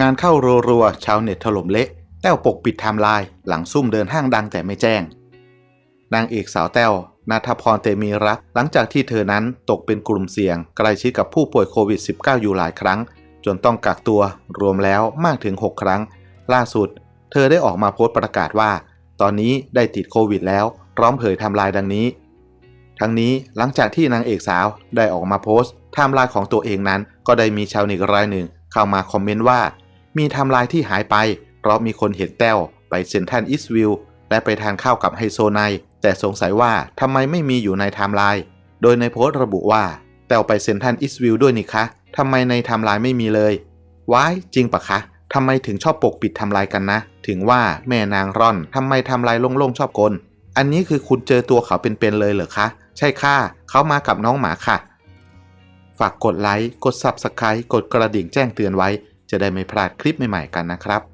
งานเข้ารัวๆชาวเน็ตถล่มเละ แต้วปกปิดไทม์ไลน์หลังซุ่มเดินห้างดังแต่ไม่แจ้ง นางเอกสาวแต้วนาทพรเตมีรัก หลังจากที่เธอนั้นตกเป็นกลุ่มเสี่ยง ใกล้ชิดกับผู้ป่วยโควิด -19 อยู่หลายครั้ง จนต้องกักตัวรวมแล้วมากถึง 6 ครั้ง ล่าสุด เธอได้ออกมาโพสต์ประกาศว่า ตอนนี้ได้ติดโควิดแล้วพร้อมเผยไทม์ไลน์ดังนี้ ทั้งนี้หลังจากที่นางเอกสาวได้ออกมาโพสต์ไทม์ไลน์ของตัวเองนั้น ก็ได้มีชาวเน็ตรายหนึ่ง เข้ามาคอมเมนต์ว่า มีไทม์ไลน์ที่หายไป เพราะมีคนเห็นแต้วไปเซนทรัลอิสวิลและไปทานข้าวกับไฮโซไนแต่สงสัยว่าทำไมไม่มีอยู่ในไทม์ไลน์ โดยในโพสต์ระบุว่า แต้วไปเซนทรัลอิสวิลด้วยนี่คะทำไมในไทม์ไลน์ไม่มีเลยว้ายจริงปะคะทำไมถึงชอบปกปิดทำลายกันนะ ถึงว่าแม่นางร่อนทำไมทำลายโล่งๆชอบกล อันนี้คือคุณเจอตัวเขาเป็นๆเลยเหรอคะ ใช่ค่ะ เขามากับน้องหมาค่ะ ฝากกดไลค์ กด Subscribe กดกระดิ่งแจ้งเตือนไว้ จะได้ไม่พลาดคลิปใหม่ๆกันนะครับ